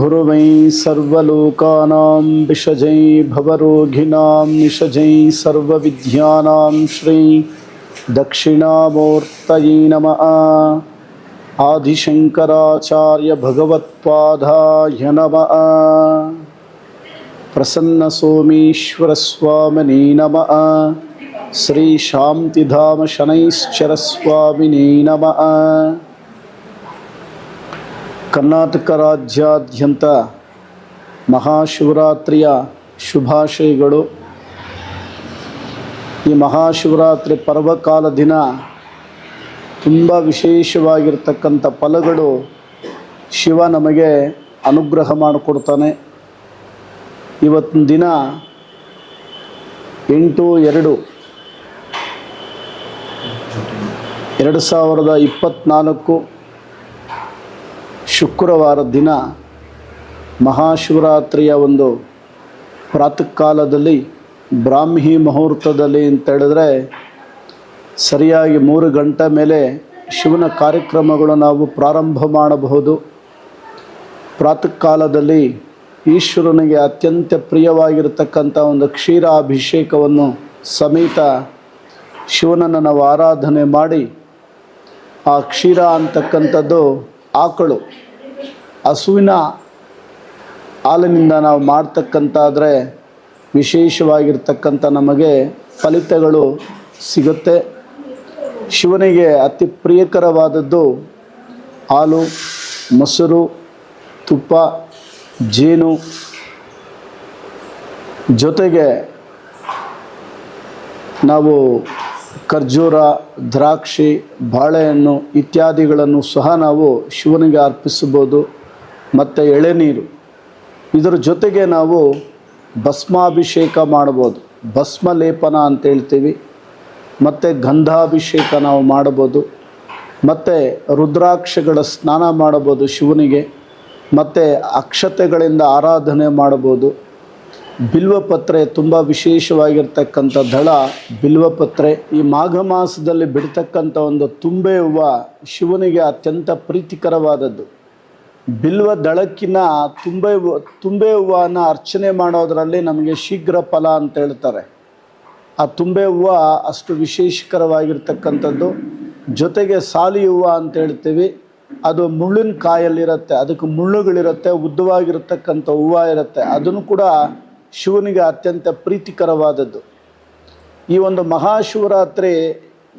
गुरुवै सर्वलोकानां विषजै भवरोगिणां निषजै सर्वविद्यानां श्री दक्षिणामूर्तये नमः। आदिशङ्कराचार्यभगवत्पादाय नमः। प्रसन्नसोमेश्वरस्वामिने नमः। श्रीशान्तिधामशनैश्चरस्वामिने नमः। ಕರ್ನಾಟಕ ರಾಜ್ಯಾದ್ಯಂತ ಮಹಾಶಿವರಾತ್ರಿಯ ಶುಭಾಶಯಗಳು. ಈ ಮಹಾಶಿವರಾತ್ರಿ ಪರ್ವಕಾಲ ದಿನ ತುಂಬ ವಿಶೇಷವಾಗಿರ್ತಕ್ಕಂಥ ಫಲಗಳು ಶಿವ ನಮಗೆ ಅನುಗ್ರಹ ಮಾಡಿಕೊಡ್ತಾನೆ. ಇವತ್ತಿನ ದಿನ ಎಂಟು ಎರಡು ಎರಡು ಸಾವಿರದ ಇಪ್ಪತ್ತ್ನಾಲ್ಕು ಶುಕ್ರವಾರ ದಿನ ಮಹಾಶಿವರಾತ್ರಿಯ ಒಂದು ಪ್ರಾತಃ ಕಾಲದಲ್ಲಿ ಬ್ರಾಹ್ಮಿ ಮುಹೂರ್ತದಲ್ಲಿ ಅಂತ ಹೇಳಿದ್ರೆ ಸರಿಯಾಗಿ ಮೂರು ಗಂಟೆ ಮೇಲೆ ಶಿವನ ಕಾರ್ಯಕ್ರಮಗಳು ನಾವು ಪ್ರಾರಂಭ ಮಾಡಬಹುದು. ಪ್ರಾತಃ ಕಾಲದಲ್ಲಿ ಈಶ್ವರನಿಗೆ ಅತ್ಯಂತ ಪ್ರಿಯವಾಗಿರತಕ್ಕಂಥ ಒಂದು ಕ್ಷೀರಾಭಿಷೇಕವನ್ನು ಸಮೇತ ಶಿವನನ್ನು ನಾವು ಆರಾಧನೆ ಮಾಡಿ ಆ ಕ್ಷೀರ ಅಂತಕ್ಕಂಥದ್ದು ಆಕಳು ಹಸುವಿನ ಹಾಲಿನಿಂದ ನಾವು ಮಾಡ್ತಕ್ಕಂತಾದರೆ ವಿಶೇಷವಾಗಿರ್ತಕ್ಕಂಥ ನಮಗೆ ಫಲಿತಗಳು ಸಿಗುತ್ತೆ. ಶಿವನಿಗೆ ಅತಿ ಪ್ರಿಯಕರವಾದದ್ದು ಹಾಲು, ಮೊಸರು, ತುಪ್ಪ, ಜೇನು. ಜೊತೆಗೆ ನಾವು ಖರ್ಜೂರ, ದ್ರಾಕ್ಷಿ, ಬಾಳೆಹಣ್ಣು ಇತ್ಯಾದಿಗಳನ್ನು ಸಹ ನಾವು ಶಿವನಿಗೆ ಅರ್ಪಿಸಬಹುದು. ಮತ್ತು ಎಳೆನೀರು ಇದರ ಜೊತೆಗೆ ನಾವು ಭಸ್ಮಾಭಿಷೇಕ ಮಾಡ್ಬೋದು. ಭಸ್ಮ ಲೇಪನ ಅಂತ ಹೇಳ್ತೀವಿ. ಮತ್ತು ಗಂಧಾಭಿಷೇಕ ನಾವು ಮಾಡ್ಬೋದು. ಮತ್ತು ರುದ್ರಾಕ್ಷಗಳ ಸ್ನಾನ ಮಾಡಬಹುದು ಶಿವನಿಗೆ. ಮತ್ತು ಅಕ್ಷತೆಗಳಿಂದ ಆರಾಧನೆ ಮಾಡ್ಬೋದು. ಬಿಲ್ವಪತ್ರೆ ತುಂಬ ವಿಶೇಷವಾಗಿರ್ತಕ್ಕಂಥ ದಳ ಬಿಲ್ವಪತ್ರೆ. ಈ ಮಾಘ ಮಾಸದಲ್ಲಿ ಬಿಡ್ತಕ್ಕಂಥ ಒಂದು ತುಂಬೆ ಹೂವು ಶಿವನಿಗೆ ಅತ್ಯಂತ ಪ್ರೀತಿಕರವಾದದ್ದು. ಬಿಲ್ವ ದಳಕ್ಕಿನ ತುಂಬೆ ತುಂಬೆ ಹೂವನ್ನು ಅರ್ಚನೆ ಮಾಡೋದರಲ್ಲಿ ನಮಗೆ ಶೀಘ್ರ ಫಲ ಅಂತ ಹೇಳ್ತಾರೆ. ಆ ತುಂಬೆ ಹೂವ ಅಷ್ಟು ವಿಶೇಷಕರವಾಗಿರ್ತಕ್ಕಂಥದ್ದು. ಜೊತೆಗೆ ಸಾಲಿ ಹೂವು ಅಂತ ಹೇಳ್ತೀವಿ. ಅದು ಮುಳ್ಳಿನ ಕಾಯಲ್ಲಿರುತ್ತೆ, ಅದಕ್ಕೆ ಮುಳ್ಳುಗಳಿರುತ್ತೆ, ಉದ್ದವಾಗಿರತಕ್ಕಂಥ ಹೂವು ಇರುತ್ತೆ. ಅದನ್ನು ಕೂಡ ಶಿವನಿಗೆ ಅತ್ಯಂತ ಪ್ರೀತಿಕರವಾದದ್ದು. ಈ ಒಂದು ಮಹಾಶಿವರಾತ್ರಿ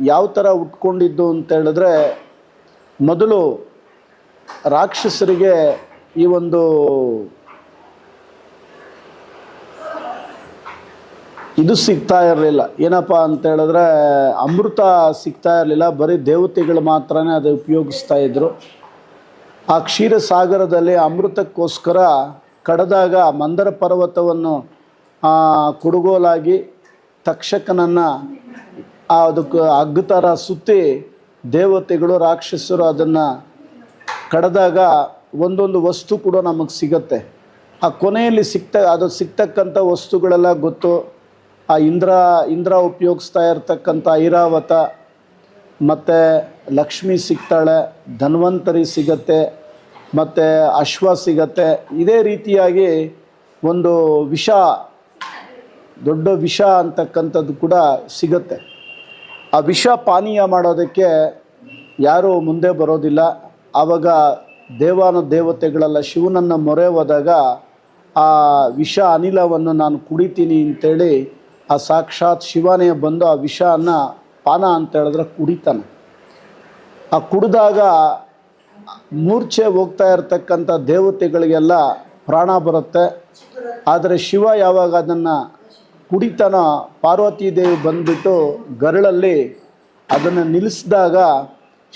ಯಾವ ಥರ ಉಟ್ಕೊಂಡಿದ್ದು ಅಂತ ಹೇಳಿದ್ರೆ, ಮೊದಲು ರಾಕ್ಷಸರಿಗೆ ಈ ಒಂದು ಇದು ಸಿಗ್ತಾ ಇರಲಿಲ್ಲ. ಏನಪ್ಪ ಅಂತ ಹೇಳಿದ್ರೆ, ಅಮೃತ ಸಿಗ್ತಾ ಇರಲಿಲ್ಲ. ಬರೀ ದೇವತೆಗಳು ಮಾತ್ರನೇ ಅದು ಉಪಯೋಗಿಸ್ತಾ ಇದ್ರು. ಆ ಕ್ಷೀರಸಾಗರದಲ್ಲಿ ಅಮೃತಕ್ಕೋಸ್ಕರ ಕಡದಾಗ ಮಂದರ ಪರ್ವತವನ್ನು ಕುಡುಗೋಲಾಗಿ ತಕ್ಷಕನನ್ನು ಅದಕ್ಕೆ ಅಗ್ಗತರ ಸುತ್ತಿ ದೇವತೆಗಳು, ರಾಕ್ಷಸರು ಅದನ್ನು ಕಡ್ದಾಗ ಒಂದೊಂದು ವಸ್ತು ಕೂಡ ನಮಗೆ ಸಿಗತ್ತೆ. ಆ ಕೊನೆಯಲ್ಲಿ ಸಿಗ್ತ ಅದು ಸಿಗ್ತಕ್ಕಂಥ ವಸ್ತುಗಳೆಲ್ಲ ಗೊತ್ತು. ಆ ಇಂದ್ರ ಇಂದ್ರ ಉಪಯೋಗಿಸ್ತಾ ಇರ್ತಕ್ಕಂಥ ಐರಾವತ, ಮತ್ತು ಲಕ್ಷ್ಮಿ ಸಿಗ್ತಾಳೆ, ಧನ್ವಂತರಿ ಸಿಗತ್ತೆ, ಮತ್ತು ಅಶ್ವ ಸಿಗತ್ತೆ. ಇದೇ ರೀತಿಯಾಗಿ ಒಂದು ವಿಷ, ದೊಡ್ಡ ವಿಷ ಅಂತಕ್ಕಂಥದ್ದು ಕೂಡ ಸಿಗತ್ತೆ. ಆ ವಿಷ ಪಾನೀಯ ಮಾಡೋದಕ್ಕೆ ಯಾರೂ ಮುಂದೆ ಬರೋದಿಲ್ಲ. ಆವಾಗ ದೇವಾನು ದೇವತೆಗಳೆಲ್ಲ ಶಿವನನ್ನು ಮೊರೆ ಹೋದಾಗ ಆ ವಿಷ ಅನಿಲವನ್ನು ನಾನು ಕುಡಿತೀನಿ ಅಂತೇಳಿ ಆ ಸಾಕ್ಷಾತ್ ಶಿವನೇ ಬಂದು ಆ ವಿಷನ ಪಾನ ಅಂತ ಹೇಳಿದ್ರೆ ಕುಡಿತಾನೆ. ಆ ಕುಡಿದಾಗ ಮೂರ್ಛೆ ಹೋಗ್ತಾ ಇರ್ತಕ್ಕಂಥ ದೇವತೆಗಳಿಗೆಲ್ಲ ಪ್ರಾಣ ಬರುತ್ತೆ. ಆದರೆ ಶಿವ ಯಾವಾಗ ಅದನ್ನು ಕುಡಿತಾನೋ ಪಾರ್ವತಿ ದೇವಿ ಬಂದುಬಿಟ್ಟು ಗರಳಲ್ಲಿ ಅದನ್ನು ನಿಲ್ಲಿಸಿದಾಗ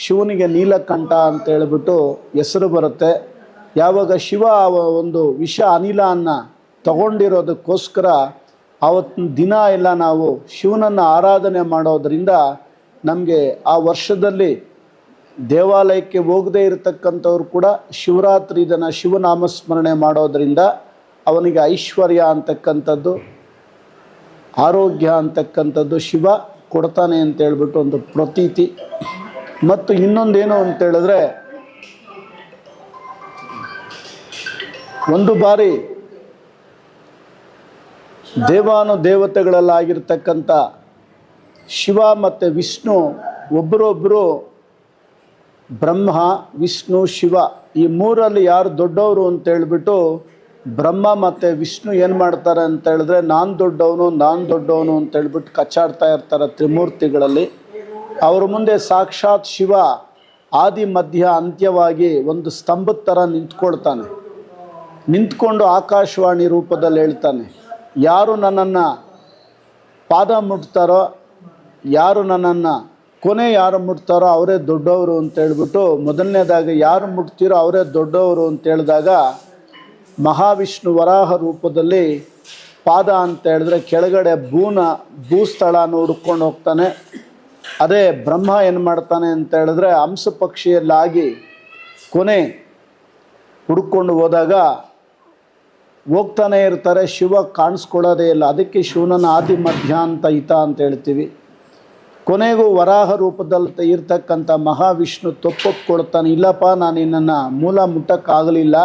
ಶಿವನಿಗೆ ನೀಲಕಂಠ ಅಂತ ಹೇಳಿಬಿಟ್ಟು ಹೆಸರು ಬರುತ್ತೆ. ಯಾವಾಗ ಶಿವ ಒಂದು ವಿಷ ಅನ್ನ ತಗೊಂಡಿರೋದಕ್ಕೋಸ್ಕರ ಆವತ್ತಿನ ದಿನ ಎಲ್ಲ ನಾವು ಶಿವನನ್ನು ಆರಾಧನೆ ಮಾಡೋದರಿಂದ ನಮಗೆ ಆ ವರ್ಷದಲ್ಲಿ ದೇವಾಲಯಕ್ಕೆ ಹೋಗದೇ ಇರತಕ್ಕಂಥವ್ರು ಕೂಡ ಶಿವರಾತ್ರಿ ದಿನ ಶಿವನಾಮಸ್ಮರಣೆ ಮಾಡೋದರಿಂದ ಅವನಿಗೆ ಐಶ್ವರ್ಯ ಅಂತಕ್ಕಂಥದ್ದು, ಆರೋಗ್ಯ ಅಂತಕ್ಕಂಥದ್ದು ಶಿವ ಕೊಡ್ತಾನೆ ಅಂತ ಹೇಳ್ಬಿಟ್ಟು ಒಂದು ಪ್ರತೀತಿ. ಮತ್ತು ಇನ್ನೊಂದೇನು ಅಂತ ಹೇಳಿದ್ರೆ, ಒಂದು ಬಾರಿ ದೇವಾನು ದೇವತೆಗಳಲ್ಲಾಗಿರ್ತಕ್ಕಂಥ ಶಿವ ಮತ್ತು ವಿಷ್ಣು ಒಬ್ಬರೊಬ್ಬರು ಬ್ರಹ್ಮ, ವಿಷ್ಣು, ಶಿವ, ಈ ಮೂರಲ್ಲಿ ಯಾರು ದೊಡ್ಡವರು ಅಂತ ಹೇಳ್ಬಿಟ್ಟು ಬ್ರಹ್ಮ ಮತ್ತು ವಿಷ್ಣು ಏನು ಮಾಡ್ತಾರೆ ಅಂತ ಹೇಳಿದ್ರೆ, ನಾನು ದೊಡ್ಡವನು ನಾನು ದೊಡ್ಡವನು ಅಂತ ಹೇಳ್ಬಿಟ್ಟು ಕಚ್ಚಾಡ್ತಾ ಇರ್ತಾರೆ ತ್ರಿಮೂರ್ತಿಗಳಲ್ಲಿ. ಅವ್ರ ಮುಂದೆ ಸಾಕ್ಷಾತ್ ಶಿವ ಆದಿ ಮಧ್ಯ ಅಂತ್ಯವಾಗಿ ಒಂದು ಸ್ತಂಭದ ಥರ ನಿಂತ್ಕೊಳ್ತಾನೆ. ನಿಂತ್ಕೊಂಡು ಆಕಾಶವಾಣಿ ರೂಪದಲ್ಲಿ ಹೇಳ್ತಾನೆ, ಯಾರು ನನ್ನನ್ನು ಪಾದ ಮುಟ್ತಾರೋ, ಯಾರು ನನ್ನನ್ನು ಕೊನೆ ಯಾರು ಮುಟ್ತಾರೋ ಅವರೇ ದೊಡ್ಡವರು ಅಂತ ಹೇಳ್ಬಿಟ್ಟು ಮೊದಲನೇದಾಗಿ ಯಾರು ಮುಟ್ತೀರೋ ಅವರೇ ದೊಡ್ಡವರು ಅಂತ ಹೇಳಿದಾಗ ಮಹಾವಿಷ್ಣು ವರಾಹ ರೂಪದಲ್ಲಿ ಪಾದ ಅಂತ ಹೇಳಿದ್ರೆ ಕೆಳಗಡೆ ಭೂನ, ಭೂಸ್ಥಳನ ಹುಡ್ಕೊಂಡು ಹೋಗ್ತಾನೆ. ಅದೇ ಬ್ರಹ್ಮ ಏನು ಮಾಡ್ತಾನೆ ಅಂತ ಹೇಳಿದ್ರೆ ಹಂಸ ಪಕ್ಷಿಯಲ್ಲಾಗಿ ಕೊನೆ ಹುಡುಕೊಂಡು ಹೋದಾಗ ಹೋಗ್ತಾನೆ ಇರ್ತಾರೆ, ಶಿವ ಕಾಣಿಸ್ಕೊಳ್ಳೋದೇ ಇಲ್ಲ. ಅದಕ್ಕೆ ಶಿವನನ್ನು ಆದಿ ಮಧ್ಯ ಅಂತ ಹಿತ ಅಂತ ಹೇಳ್ತೀವಿ. ಕೊನೆಗೂ ವರಾಹ ರೂಪದಲ್ಲಿ ಇರ್ತಕ್ಕಂಥ ಮಹಾವಿಷ್ಣು ತೊಪ್ಪೊಪ್ಕೊಳ್ತಾನೆ, ಇಲ್ಲಪ್ಪ, ನಾನು ನಿನ್ನನ್ನು ಮೂಲ ಮುಟ್ಟಕ್ಕಾಗಲಿಲ್ಲ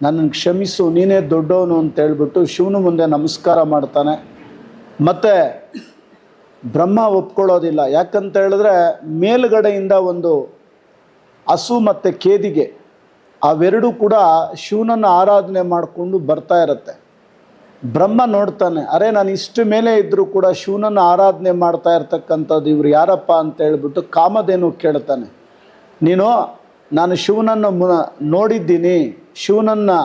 ನನ್ನನ್ನು ಕ್ಷಮಿಸು, ನೀನೇ ದೊಡ್ಡವನು ಅಂತ ಹೇಳ್ಬಿಟ್ಟು ಶಿವನ ಮುಂದೆ ನಮಸ್ಕಾರ ಮಾಡ್ತಾನೆ. ಮತ್ತು ಬ್ರಹ್ಮ ಒಪ್ಕೊಳ್ಳೋದಿಲ್ಲ. ಯಾಕಂತ ಹೇಳಿದ್ರೆ ಮೇಲುಗಡೆಯಿಂದ ಒಂದು ಹಸು ಮತ್ತು ಕೇದಿಗೆ ಅವೆರಡೂ ಕೂಡ ಶಿವನನ್ನು ಆರಾಧನೆ ಮಾಡಿಕೊಂಡು ಬರ್ತಾ ಇರತ್ತೆ. ಬ್ರಹ್ಮ ನೋಡ್ತಾನೆ, ಅರೆ, ನಾನು ಇಷ್ಟು ಮೇಲೆ ಇದ್ದರೂ ಕೂಡ ಶಿವನನ್ನು ಆರಾಧನೆ ಮಾಡ್ತಾ ಇರ್ತಕ್ಕಂಥದ್ದು ಇವ್ರು ಯಾರಪ್ಪ ಅಂತ ಹೇಳ್ಬಿಟ್ಟು ಕಾಮಧೇನು ಕೇಳ್ತಾನೆ. ನೀನು, ನಾನು ಶಿವನನ್ನು ಮು, ನೋಡಿದ್ದೀನಿ ಶಿವನನ್ನು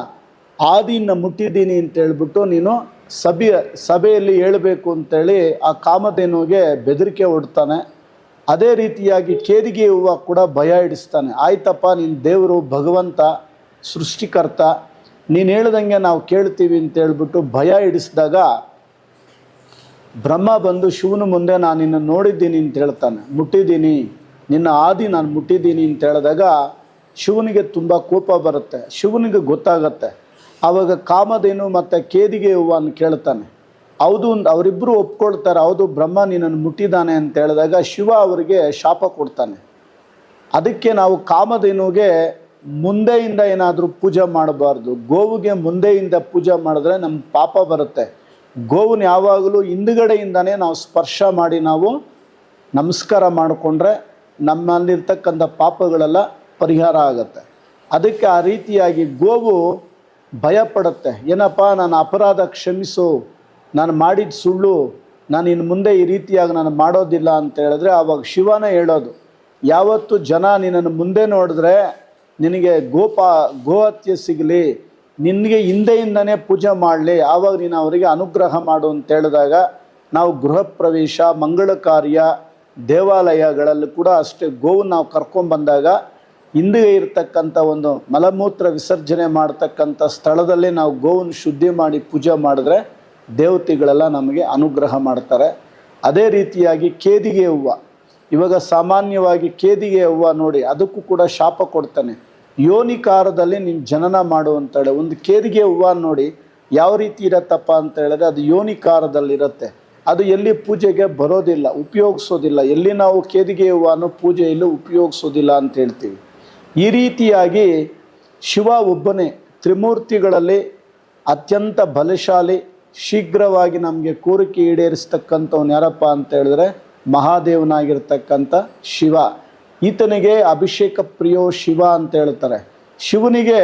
ಆದಿಯನ್ನು ಮುಟ್ಟಿದ್ದೀನಿ ಅಂತ ಹೇಳ್ಬಿಟ್ಟು ನೀನು ಸಭೆ ಸಭೆಯಲ್ಲಿ ಹೇಳಬೇಕು ಅಂತೇಳಿ ಆ ಕಾಮಧೇನುವಿಗೆ ಬೆದರಿಕೆ ಹೊಡ್ತಾನೆ. ಅದೇ ರೀತಿಯಾಗಿ ಕೇದಿಗೆ ಹೂವು ಕೂಡ ಭಯ ಹಿಡಿಸ್ತಾನೆ. ಆಯ್ತಪ್ಪ ನಿನ್ನ ದೇವರು, ಭಗವಂತ, ಸೃಷ್ಟಿಕರ್ತ, ನೀನು ಹೇಳ್ದಂಗೆ ನಾವು ಕೇಳ್ತೀವಿ ಅಂತ ಹೇಳ್ಬಿಟ್ಟು ಭಯ ಹಿಡಿಸಿದಾಗ ಬ್ರಹ್ಮ ಬಂದು ಶಿವನ ಮುಂದೆ ನಾನು ನಿನ್ನ ನೋಡಿದ್ದೀನಿ ಅಂತ ಹೇಳ್ತಾನೆ. ಮುಟ್ಟಿದ್ದೀನಿ. ನಿನ್ನ ಆದಿ ನಾನು ಮುಟ್ಟಿದ್ದೀನಿ ಅಂತ ಹೇಳಿದಾಗ ಶಿವನಿಗೆ ತುಂಬ ಕೋಪ ಬರುತ್ತೆ. ಶಿವನಿಗೆ ಗೊತ್ತಾಗತ್ತೆ. ಆವಾಗ ಕಾಮಧೇನು ಮತ್ತು ಕೇದಿಗೆ ಹೂವನ್ನು ಕೇಳ್ತಾನೆ ಹೌದು ಅವರಿಬ್ಬರು ಒಪ್ಕೊಳ್ತಾರೆ, ಹೌದು, ಬ್ರಹ್ಮ ನಿನ್ನನ್ನು ಮುಟ್ಟಿದ್ದಾನೆ ಅಂತ ಹೇಳಿದಾಗ ಶಿವ ಅವರಿಗೆ ಶಾಪ ಕೊಡ್ತಾನೆ. ಅದಕ್ಕೆ ನಾವು ಕಾಮಧೇನುಗೆ ಮುಂದೆಯಿಂದ ಏನಾದರೂ ಪೂಜೆ ಮಾಡಬಾರ್ದು. ಗೋವಿಗೆ ಮುಂದೆಯಿಂದ ಪೂಜೆ ಮಾಡಿದ್ರೆ ನಮ್ಮ ಪಾಪ ಬರುತ್ತೆ. ಗೋವನ್ನ ಯಾವಾಗಲೂ ಹಿಂದುಗಡೆಯಿಂದನೇ ನಾವು ಸ್ಪರ್ಶ ಮಾಡಿ ನಾವು ನಮಸ್ಕಾರ ಮಾಡಿಕೊಂಡ್ರೆ ನಮ್ಮಲ್ಲಿರ್ತಕ್ಕಂಥ ಪಾಪಗಳೆಲ್ಲ ಪರಿಹಾರ ಆಗುತ್ತೆ. ಅದಕ್ಕೆ ಆ ರೀತಿಯಾಗಿ ಗೋವು ಭಯಪಡುತ್ತೆ. ಏನಪ್ಪ ನಾನು ಅಪರಾಧ ಕ್ಷಮಿಸು. ನಾನು ಮಾಡಿದ ಸುಳ್ಳು, ನಾನು ಇನ್ನು ಮುಂದೆ ಈ ರೀತಿಯಾಗಿ ನಾನು ಮಾಡೋದಿಲ್ಲ ಅಂತ ಹೇಳಿದ್ರೆ ಆವಾಗ ಶಿವನೇ ಹೇಳೋದು, ಯಾವತ್ತು ಜನ ನಿನ್ನನ್ನು ಮುಂದೆ ನೋಡಿದ್ರೆ ನಿನಗೆ ಗೋಪ, ಗೋಹತ್ಯೆ ಸಿಗಲಿ, ನಿನಗೆ ಹಿಂದೆಯಿಂದನೇ ಪೂಜೆ ಮಾಡಲಿ, ಆವಾಗ ನೀನು ಅವರಿಗೆ ಅನುಗ್ರಹ ಮಾಡು ಅಂತ ಹೇಳಿದಾಗ ನಾವು ಗೃಹ ಪ್ರವೇಶ ಮಂಗಳ ಕಾರ್ಯ ದೇವಾಲಯಗಳಲ್ಲಿ ಕೂಡ ಅಷ್ಟೇ ಗೋವು ನಾವು ಕರ್ಕೊಂಡ್ಬಂದಾಗ ಹಿಂದೆ ಇರತಕ್ಕಂಥ ಒಂದು ಮಲಮೂತ್ರ ವಿಸರ್ಜನೆ ಮಾಡ್ತಕ್ಕಂಥ ಸ್ಥಳದಲ್ಲಿ ನಾವು ಗೋವನ್ನು ಶುದ್ಧಿ ಮಾಡಿ ಪೂಜೆ ಮಾಡಿದ್ರೆ ದೇವತೆಗಳೆಲ್ಲ ನಮಗೆ ಅನುಗ್ರಹ ಮಾಡ್ತಾರೆ. ಅದೇ ರೀತಿಯಾಗಿ ಕೇದಿಗೆ ಹೂವು. ಇವಾಗ ಸಾಮಾನ್ಯವಾಗಿ ಕೇದಿಗೆ ಹೂವು ನೋಡಿ ಅದಕ್ಕೂ ಕೂಡ ಶಾಪ ಕೊಡ್ತಾನೆ. ಯೋನಿಕಾರದಲ್ಲಿ ನೀನು ಜನನ ಮಾಡು ಒಂದು ಕೇದಿಗೆ ಹೂವು ನೋಡಿ ಯಾವ ರೀತಿ ಇರತ್ತಪ್ಪ ಅಂತ ಹೇಳಿದ್ರೆ ಅದು ಯೋನಿಕಾರದಲ್ಲಿರುತ್ತೆ ಅದು ಎಲ್ಲಿ ಪೂಜೆಗೆ ಬರೋದಿಲ್ಲ, ಉಪಯೋಗಿಸೋದಿಲ್ಲ. ಎಲ್ಲಿ ನಾವು ಕೇದಿಗೆ ಹೂವನ್ನು ಪೂಜೆಯಲ್ಲಿ ಉಪಯೋಗಿಸೋದಿಲ್ಲ ಅಂತ ಹೇಳ್ತೀವಿ. ಈ ರೀತಿಯಾಗಿ ಶಿವ ಒಬ್ಬನೇ ತ್ರಿಮೂರ್ತಿಗಳಲ್ಲಿ ಅತ್ಯಂತ ಬಲಶಾಲಿ, ಶೀಘ್ರವಾಗಿ ನಮಗೆ ಕೋರಿಕೆ ಈಡೇರಿಸ್ತಕ್ಕಂಥವ್ನು ಯಾರಪ್ಪ ಅಂತ ಹೇಳಿದ್ರೆ ಮಹಾದೇವನಾಗಿರ್ತಕ್ಕಂಥ ಶಿವ. ಈತನಿಗೆ ಅಭಿಷೇಕ ಪ್ರಿಯೋ ಶಿವ ಅಂತ ಹೇಳ್ತಾರೆ. ಶಿವನಿಗೆ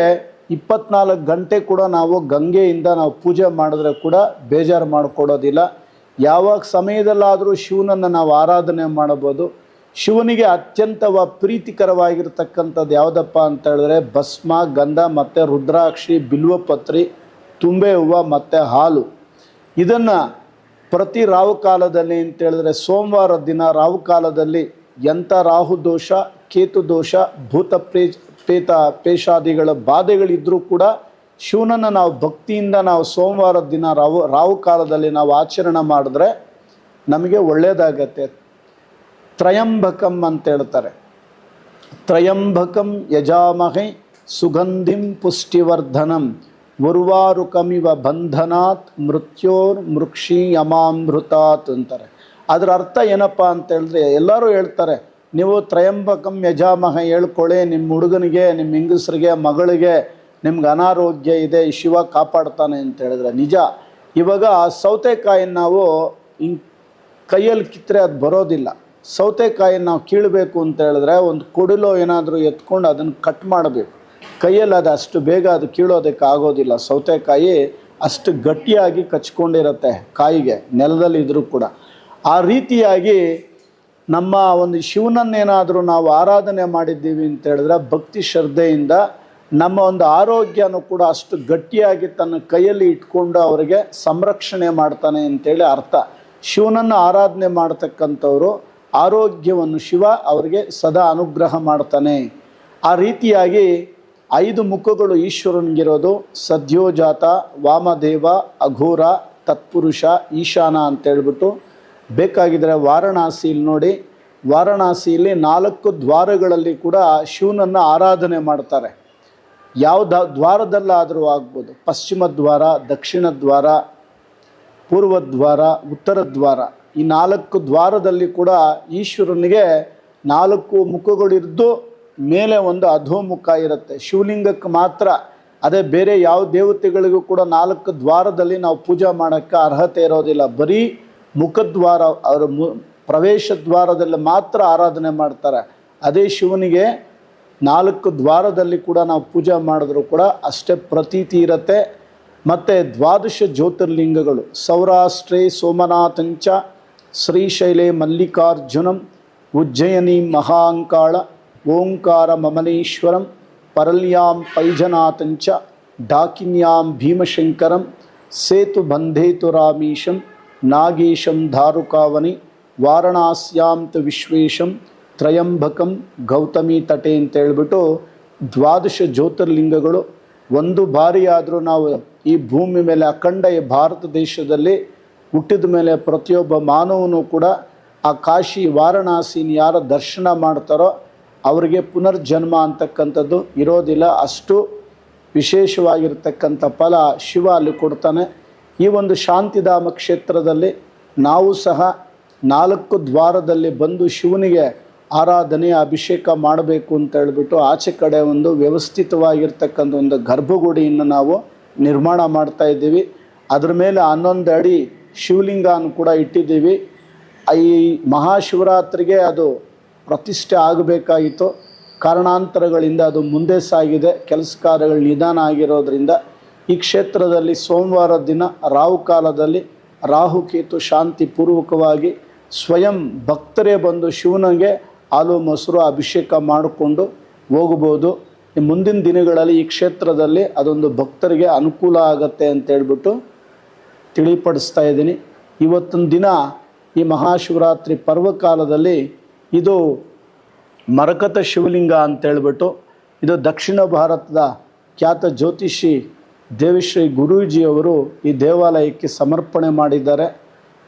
ಇಪ್ಪತ್ನಾಲ್ಕು ಗಂಟೆ ಕೂಡ ನಾವು ಗಂಗೆಯಿಂದ ನಾವು ಪೂಜೆ ಮಾಡಿದ್ರೆ ಕೂಡ ಬೇಜಾರು ಮಾಡಿಕೊಡೋದಿಲ್ಲ. ಯಾವಾಗ ಸಮಯದಲ್ಲಾದರೂ ಶಿವನನ್ನು ನಾವು ಆರಾಧನೆ ಮಾಡಬಹುದು ಶಿವನಿಗೆ ಅತ್ಯಂತವ ಪ್ರೀತಿಕರವಾಗಿರ್ತಕ್ಕಂಥದ್ದು ಯಾವುದಪ್ಪ ಅಂತ ಹೇಳಿದ್ರೆ ಭಸ್ಮ, ಗಂಧ, ಮತ್ತು ರುದ್ರಾಕ್ಷಿ, ಬಿಲ್ವಪತ್ರಿ, ತುಂಬೆ ಹೂವು, ಮತ್ತು ಹಾಲು. ಇದನ್ನು ಪ್ರತಿ ರಾಹುಕಾಲದಲ್ಲಿ ಕಾಲದಲ್ಲಿ ಅಂತೇಳಿದ್ರೆ ಸೋಮವಾರ ದಿನ ರಾಹುಕಾಲದಲ್ಲಿ ಎಂಥ ರಾಹು ದೋಷ, ಕೇತು ದೋಷ, ಭೂತ ಪ್ರೇ, ಪೇತ, ಪೇಷಾದಿಗಳ ಬಾಧೆಗಳಿದ್ದರೂ ಕೂಡ ಶಿವನನ್ನು ನಾವು ಭಕ್ತಿಯಿಂದ ನಾವು ಸೋಮವಾರದ ದಿನ ರಾವು ರಾವು ಕಾಲದಲ್ಲಿ ನಾವು ಆಚರಣೆ ಮಾಡಿದ್ರೆ ನಮಗೆ ಒಳ್ಳೆಯದಾಗತ್ತೆ ತ್ರಯಂಬಕಂ ಅಂತ ಹೇಳ್ತಾರೆ. ತ್ರಯಂಬಕಂ ಯಜಾಮಹೆ ಸುಗಂಧಿಂ ಪುಷ್ಟಿವರ್ಧನಂ ಉರ್ವಾರುಕಮಿವ ಬಂಧನಾತ್ ಮೃತ್ಯೋರ್ ಮೃಕ್ಷಿ ಯಮಾಮೃತಾತ್ ಅಂತಾರೆ. ಅದರ ಅರ್ಥ ಏನಪ್ಪ ಅಂತ ಹೇಳಿದ್ರೆ ಎಲ್ಲರೂ ಹೇಳ್ತಾರೆ, ನೀವು ತ್ರಯಂಬಕಂ ಯಜಾಮಹ ಹೇಳ್ಕೊಳ್ಳಿ, ನಿಮ್ಮ ಹುಡುಗನಿಗೆ, ನಿಮ್ಮ ಹೆಂಗಸರಿಗೆ, ಮಗಳಿಗೆ, ನಿಮ್ಗೆ ಅನಾರೋಗ್ಯ ಇದೆ ಶಿವ ಕಾಪಾಡ್ತಾನೆ ಅಂತ ಹೇಳಿದ್ರೆ ನಿಜ. ಇವಾಗ ಸೌತೆಕಾಯಿನ ನಾವು ಹಿಂಗೆ ಕೈಯಲ್ಲಿ ಕಿತ್ತರೆ ಅದು ಬರೋದಿಲ್ಲ. ಸೌತೆಕಾಯಿನ ನಾವು ಕೀಳಬೇಕು ಅಂತ ಹೇಳಿದ್ರೆ ಒಂದು ಕೊಡಲೋ ಏನಾದರೂ ಎತ್ಕೊಂಡು ಅದನ್ನು ಕಟ್ ಮಾಡಬೇಕು. ಕೈಯಲ್ಲಿ ಅದು ಅಷ್ಟು ಬೇಗ ಅದು ಕೀಳೋದಕ್ಕೆ ಆಗೋದಿಲ್ಲ. ಸೌತೆಕಾಯಿ ಅಷ್ಟು ಗಟ್ಟಿಯಾಗಿ ಕಚ್ಕೊಂಡಿರುತ್ತೆ ಕಾಯಿಗೆ, ನೆಲದಲ್ಲಿ ಇದ್ರೂ ಕೂಡ. ಆ ರೀತಿಯಾಗಿ ನಮ್ಮ ಒಂದು ಶಿವನನ್ನೇನಾದರೂ ನಾವು ಆರಾಧನೆ ಮಾಡಿದ್ದೀವಿ ಅಂತ ಹೇಳಿದ್ರೆ ಭಕ್ತಿ ಶ್ರದ್ಧೆಯಿಂದ ನಮ್ಮ ಒಂದು ಆರೋಗ್ಯನೂ ಕೂಡ ಅಷ್ಟು ಗಟ್ಟಿಯಾಗಿ ತನ್ನ ಕೈಯಲ್ಲಿ ಇಟ್ಕೊಂಡು ಅವರಿಗೆ ಸಂರಕ್ಷಣೆ ಮಾಡ್ತಾನೆ ಅಂತೇಳಿ ಅರ್ಥ. ಶಿವನನ್ನು ಆರಾಧನೆ ಮಾಡ್ತಕ್ಕಂಥವ್ರು ಆರೋಗ್ಯವನ್ನು ಶಿವ ಅವರಿಗೆ ಸದಾ ಅನುಗ್ರಹ ಮಾಡ್ತಾನೆ. ಆ ರೀತಿಯಾಗಿ ಐದು ಮುಖಗಳು ಈಶ್ವರನಿಗಿರೋದು, ಸದ್ಯೋಜಾತ, ವಾಮದೇವ, ಅಘೋರ, ತತ್ಪುರುಷ, ಈಶಾನ ಅಂತೇಳ್ಬಿಟ್ಟು ಬೇಕಾಗಿದ್ದರೆ ವಾರಣಾಸಿಯಲ್ಲಿ ನೋಡಿ. ವಾರಣಾಸಿಯಲ್ಲಿ ನಾಲ್ಕು ದ್ವಾರಗಳಲ್ಲಿ ಕೂಡ ಶಿವನನ್ನು ಆರಾಧನೆ ಮಾಡ್ತಾರೆ. ಯಾವ ದ್ವಾರದಲ್ಲಾದರೂ ಆಗ್ಬೋದು. ಪಶ್ಚಿಮ ದ್ವಾರ, ದಕ್ಷಿಣ ದ್ವಾರ, ಪೂರ್ವ ದ್ವಾರ, ಉತ್ತರ ದ್ವಾರ. ಈ ನಾಲ್ಕು ದ್ವಾರದಲ್ಲಿ ಕೂಡ ಈಶ್ವರನಿಗೆ ನಾಲ್ಕು ಮುಖಗಳಿದ್ದು ಮೇಲೆ ಒಂದು ಅಧೋಮುಖ ಇರುತ್ತೆ. ಶಿವಲಿಂಗಕ್ಕೆ ಮಾತ್ರ, ಅದೇ ಬೇರೆ ಯಾವ ದೇವತೆಗಳಿಗೂ ಕೂಡ ನಾಲ್ಕು ದ್ವಾರದಲ್ಲಿ ನಾವು ಪೂಜೆ ಮಾಡೋಕ್ಕೆ ಅರ್ಹತೆ ಇರೋದಿಲ್ಲ. ಬರೀ ಮುಖದ್ವಾರ ಅವರ ಮು, ಪ್ರವೇಶ ದ್ವಾರದಲ್ಲಿ ಮಾತ್ರ ಆರಾಧನೆ ಮಾಡ್ತಾರೆ. ಅದೇ ಶಿವನಿಗೆ ನಾಲ್ಕು ದ್ವಾರದಲ್ಲಿ ಕೂಡ ನಾವು ಪೂಜೆ ಮಾಡಿದ್ರು ಕೂಡ ಅಷ್ಟೇ ಪ್ರತೀತಿ ಇರುತ್ತೆ. ಮತ್ತು ದ್ವಾದಶ ಜ್ಯೋತಿರ್ಲಿಂಗಗಳು, ಸೌರಾಷ್ಟ್ರೇ ಸೋಮನಾಥಂಚ ಶ್ರೀಶೈಲೆ ಮಲ್ಲಿಕಾರ್ಜುನಂ ಉಜ್ಜಯಿನಿ ಮಹಾಂಕಾಳ ಓಂಕಾರ ಮಮನೇಶ್ವರಂ ಪರಲ್ಯಾಂ ಪೈಜನಾಥಂಚ ಡಾಕಿನ್ಯಾಂ ಭೀಮಶಂಕರಂ ಸೇತು ಬಂಧೇತು ರಾಮೀಶಂ ನಾಗೇಶಂ ಧಾರುಕಾವನಿ ವಾರಣಾಸ್ಯಾಂ ತು ವಿಶ್ವೇಶಂ ತ್ರಯಂಬಕಂ ಗೌತಮಿ ತಟೆ ಅಂತ ಹೇಳ್ಬಿಟ್ಟು ದ್ವಾದಶ ಜ್ಯೋತಿರ್ಲಿಂಗಗಳು ಒಂದು ಬಾರಿಯಾದರೂ ನಾವು ಈ ಭೂಮಿ ಮೇಲೆ ಅಖಂಡ ಭಾರತ ದೇಶದಲ್ಲಿ ಹುಟ್ಟಿದ ಮೇಲೆ ಪ್ರತಿಯೊಬ್ಬ ಮಾನವನು ಕೂಡ ಆ ಕಾಶಿ ವಾರಣಾಸಿನ ಯಾರ ದರ್ಶನ ಮಾಡ್ತಾರೋ ಅವರಿಗೆ ಪುನರ್ಜನ್ಮ ಅಂತಕ್ಕಂಥದ್ದು ಇರೋದಿಲ್ಲ. ಅಷ್ಟು ವಿಶೇಷವಾಗಿರ್ತಕ್ಕಂಥ ಫಲ ಶಿವ ಅಲ್ಲಿ ಕೊಡ್ತಾನೆ. ಈ ಒಂದು ಶಾಂತಿಧಾಮ ಕ್ಷೇತ್ರದಲ್ಲಿ ನಾವು ಸಹ ನಾಲ್ಕು ದ್ವಾರದಲ್ಲಿ ಬಂದು ಶಿವನಿಗೆ ಆರಾಧನೆ, ಅಭಿಷೇಕ ಮಾಡಬೇಕು ಅಂತ ಹೇಳ್ಬಿಟ್ಟು ಆಚೆ ಕಡೆ ಒಂದು ವ್ಯವಸ್ಥಿತವಾಗಿರ್ತಕ್ಕಂಥ ಒಂದು ಗರ್ಭಗುಡಿಯನ್ನು ನಾವು ನಿರ್ಮಾಣ ಮಾಡ್ತಾ ಇದ್ದೀವಿ. ಅದ್ರ ಮೇಲೆ ಹನ್ನೊಂದು ಅಡಿ ಶಿವಲಿಂಗನ ಕೂಡ ಇಟ್ಟಿದ್ದೀವಿ. ಈ ಮಹಾಶಿವರಾತ್ರಿಗೆ ಅದು ಪ್ರತಿಷ್ಠೆ ಆಗಬೇಕಾಗಿತ್ತು ಕಾರಣಾಂತರಗಳಿಂದ ಅದು ಮುಂದೆ ಸಾಗಿದೆ. ಕೆಲಸ ಕಾರ್ಯಗಳು ನಿಧಾನ ಆಗಿರೋದ್ರಿಂದ ಈ ಕ್ಷೇತ್ರದಲ್ಲಿ ಸೋಮವಾರ ದಿನ ರಾಹು ಕಾಲದಲ್ಲಿ ರಾಹುಕೇತು ಶಾಂತಿ ಪೂರ್ವಕವಾಗಿ ಸ್ವಯಂ ಭಕ್ತರೇ ಬಂದು ಶಿವನಿಗೆ ಹಾಲು, ಮೊಸರು ಅಭಿಷೇಕ ಮಾಡಿಕೊಂಡು ಹೋಗ್ಬೋದು ಮುಂದಿನ ದಿನಗಳಲ್ಲಿ ಈ ಕ್ಷೇತ್ರದಲ್ಲಿ ಅದೊಂದು ಭಕ್ತರಿಗೆ ಅನುಕೂಲ ಆಗತ್ತೆ ಅಂತ ಹೇಳ್ಬಿಟ್ಟು ತಿಳಿಪಡಿಸ್ತಾ ಇದ್ದೀನಿ. ಇವತ್ತಿನ ದಿನ ಈ ಮಹಾಶಿವರಾತ್ರಿ ಪರ್ವಕಾಲದಲ್ಲಿ ಇದು ಮರಕತ ಶಿವಲಿಂಗ ಅಂತೇಳ್ಬಿಟ್ಟು ಇದು ದಕ್ಷಿಣ ಭಾರತದ ಖ್ಯಾತ ಜ್ಯೋತಿಷಿ ದೇವಿಶ್ರೀ ಗುರೂಜಿಯವರು ಈ ದೇವಾಲಯಕ್ಕೆ ಸಮರ್ಪಣೆ ಮಾಡಿದ್ದಾರೆ.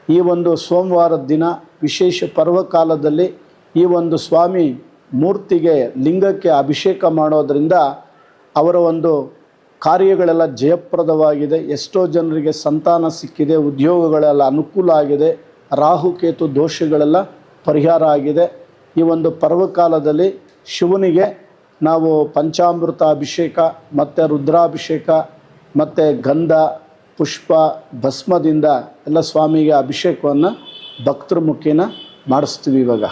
ಈ ಒಂದು ಸೋಮವಾರದ ದಿನ ವಿಶೇಷ ಪರ್ವಕಾಲದಲ್ಲಿ ಈ ಒಂದು ಸ್ವಾಮಿ ಮೂರ್ತಿಗೆ ಲಿಂಗಕ್ಕೆ ಅಭಿಷೇಕ ಮಾಡೋದರಿಂದ ಅವರ ಒಂದು ಕಾರ್ಯಗಳೆಲ್ಲ ಜಯಪ್ರದವಾಗಿದೆ. ಎಷ್ಟೋ ಜನರಿಗೆ ಸಂತಾನ ಸಿಕ್ಕಿದೆ, ಉದ್ಯೋಗಗಳೆಲ್ಲ ಅನುಕೂಲ ಆಗಿದೆ. ರಾಹುಕೇತು ದೋಷಗಳೆಲ್ಲ ಪರಿಹಾರ ಆಗಿದೆ. ಈ ಒಂದು ಪರ್ವಕಾಲದಲ್ಲಿ ಶಿವನಿಗೆ ನಾವು ಪಂಚಾಮೃತ ಅಭಿಷೇಕ, ಮತ್ತು ರುದ್ರಾಭಿಷೇಕ, ಮತ್ತು ಗಂಧ, ಪುಷ್ಪ, ಭಸ್ಮದಿಂದ ಎಲ್ಲ ಸ್ವಾಮಿಗೆ ಅಭಿಷೇಕವನ್ನು ಭಕ್ತರ ಮುಖೇನ ಮಾಡಿಸ್ತೀವಿ ಇವಾಗ.